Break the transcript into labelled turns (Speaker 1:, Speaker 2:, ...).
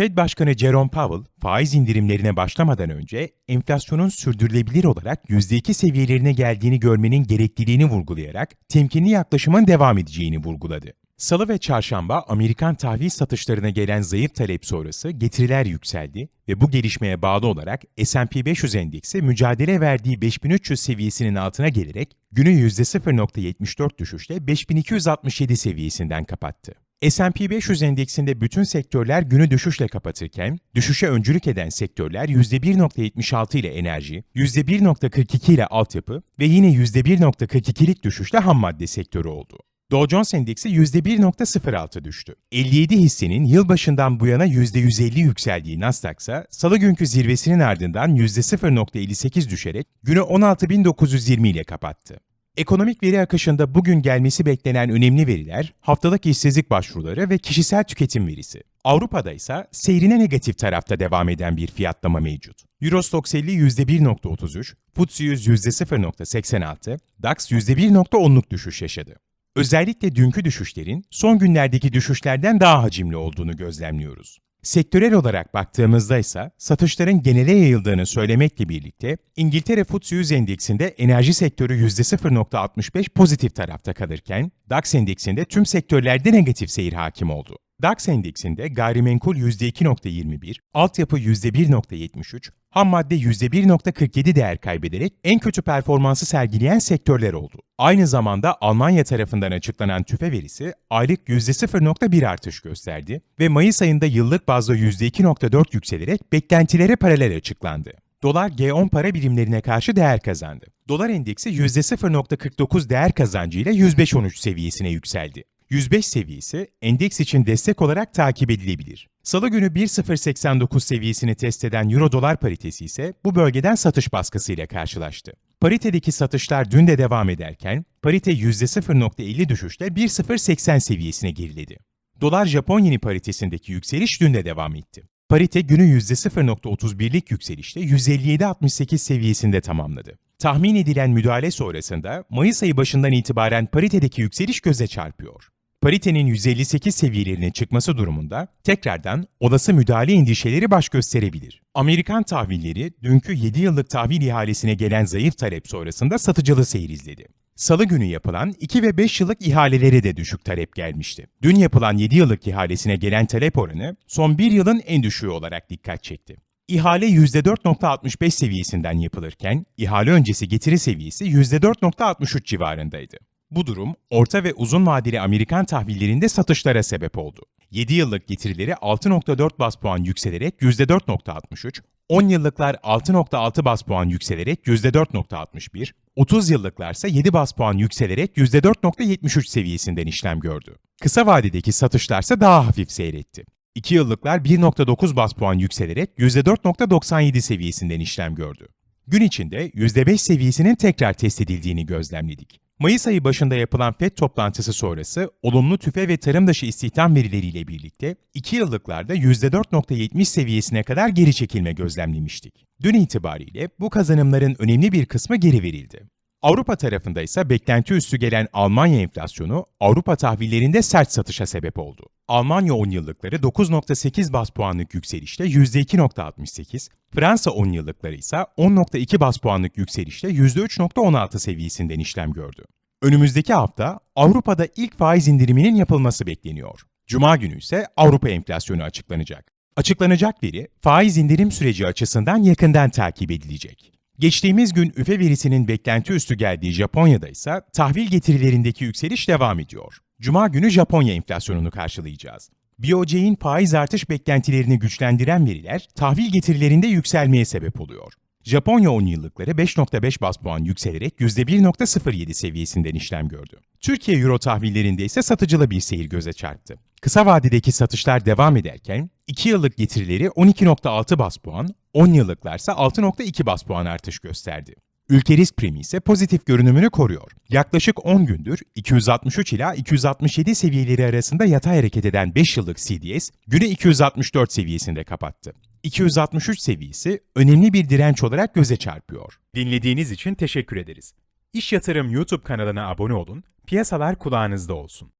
Speaker 1: Fed Başkanı Jerome Powell, faiz indirimlerine başlamadan önce enflasyonun sürdürülebilir olarak %2 seviyelerine geldiğini görmenin gerekliliğini vurgulayarak temkinli yaklaşımın devam edeceğini vurguladı. Salı ve çarşamba Amerikan tahvil satışlarına gelen zayıf talep sonrası getiriler yükseldi ve bu gelişmeye bağlı olarak S&P 500 endeksi mücadele verdiği 5300 seviyesinin altına gelerek günü %0.74 düşüşle 5267 seviyesinden kapattı. S&P 500 endeksinde bütün sektörler günü düşüşle kapatırken, düşüşe öncülük eden sektörler %1.76 ile enerji, %1.42 ile altyapı ve yine %1.42'lik düşüşle ham madde sektörü oldu. Dow Jones Endeksi %1.06 düştü. 57 hissenin yılbaşından bu yana %150 yükseldiği Nasdaq ise salı günkü zirvesinin ardından %0.58 düşerek günü 16.920 ile kapattı. Ekonomik veri akışında bugün gelmesi beklenen önemli veriler, haftalık işsizlik başvuruları ve kişisel tüketim verisi. Avrupa'da ise seyrine negatif tarafta devam eden bir fiyatlama mevcut. Eurostox 50 %1.33, FTSE 100 %0.86, DAX %1.10'luk düşüş yaşadı. Özellikle dünkü düşüşlerin son günlerdeki düşüşlerden daha hacimli olduğunu gözlemliyoruz. Sektörel olarak baktığımızda ise satışların genele yayıldığını söylemekle birlikte İngiltere FTSE 100 endeksinde enerji sektörü %0.65 pozitif tarafta kalırken DAX endeksinde tüm sektörlerde negatif seyir hakim oldu. DAX endeksinde gayrimenkul %2.21, altyapı %1.73, ham madde %1.47 değer kaybederek en kötü performansı sergileyen sektörler oldu. Aynı zamanda Almanya tarafından açıklanan tüfe verisi aylık %0.1 artış gösterdi ve Mayıs ayında yıllık bazda %2.4 yükselerek beklentilere paralel açıklandı. Dolar G10 para birimlerine karşı değer kazandı. Dolar endeksi %0.49 değer kazancıyla 105.13 seviyesine yükseldi. 105 seviyesi endeks için destek olarak takip edilebilir. Salı günü 1.089 seviyesini test eden Euro-Dolar paritesi ise bu bölgeden satış baskısıyla karşılaştı. Paritedeki satışlar dün de devam ederken parite %0.50 düşüşle 1.080 seviyesine geriledi. Dolar Japon yeni paritesindeki yükseliş dün de devam etti. Parite günü %0.31'lik yükselişle 157.68 seviyesinde tamamladı. Tahmin edilen müdahale sonrasında Mayıs ayı başından itibaren paritedeki yükseliş göze çarpıyor. Paritenin 158 seviyelerine çıkması durumunda tekrardan olası müdahale endişeleri baş gösterebilir. Amerikan tahvilleri dünkü 7 yıllık tahvil ihalesine gelen zayıf talep sonrasında satıcılı seyir izledi. Salı günü yapılan 2 ve 5 yıllık ihalelere de düşük talep gelmişti. Dün yapılan 7 yıllık ihalesine gelen talep oranı son 1 yılın en düşüğü olarak dikkat çekti. İhale %4.65 seviyesinden yapılırken, ihale öncesi getiri seviyesi %4.63 civarındaydı. Bu durum, orta ve uzun vadeli Amerikan tahvillerinde satışlara sebep oldu. 7 yıllık getirileri 6.4 bas puan yükselerek %4.63, 10 yıllıklar 6.6 bas puan yükselerek %4.61, 30 yıllıklar ise 7 bas puan yükselerek %4.73 seviyesinden işlem gördü. Kısa vadedeki satışlar ise daha hafif seyretti. 2 yıllıklar 1.9 bas puan yükselerek %4.97 seviyesinden işlem gördü. Gün içinde %5 seviyesinin tekrar test edildiğini gözlemledik. Mayıs ayı başında yapılan FED toplantısı sonrası olumlu tüfe ve tarım dışı istihdam verileriyle birlikte 2 yıllıklarda %4.70 seviyesine kadar geri çekilme gözlemlemiştik. Dün itibariyle bu kazanımların önemli bir kısmı geri verildi. Avrupa tarafında ise beklenti üstü gelen Almanya enflasyonu Avrupa tahvillerinde sert satışa sebep oldu. Almanya 10 yıllıkları 9.8 bas puanlık yükselişle %2.68, Fransa 10 yıllıkları ise 10.2 bas puanlık yükselişle %3.16 seviyesinden işlem gördü. Önümüzdeki hafta Avrupa'da ilk faiz indiriminin yapılması bekleniyor. Cuma günü ise Avrupa enflasyonu açıklanacak. Açıklanacak veri faiz indirim süreci açısından yakından takip edilecek. Geçtiğimiz gün üfe verisinin beklenti üstü geldiği Japonya'da ise tahvil getirilerindeki yükseliş devam ediyor. Cuma günü Japonya enflasyonunu karşılayacağız. BOJ'in faiz artış beklentilerini güçlendiren veriler tahvil getirilerinde yükselmeye sebep oluyor. Japonya 10 yıllıkları 5.5 bas puan yükselerek %1.07 seviyesinden işlem gördü. Türkiye Euro tahvillerinde ise satıcılı bir seyir göze çarptı. Kısa vadedeki satışlar devam ederken 2 yıllık getirileri 12.6 bas puan, 10 yıllıklarsa 6.2 bas puan artış gösterdi. Ülke risk primi ise pozitif görünümünü koruyor. Yaklaşık 10 gündür 263 ila 267 seviyeleri arasında yatay hareket eden 5 yıllık CDS günü 264 seviyesinde kapattı. 263 seviyesi önemli bir direnç olarak göze çarpıyor. Dinlediğiniz için teşekkür ederiz. İş Yatırım YouTube kanalına abone olun, piyasalar kulağınızda olsun.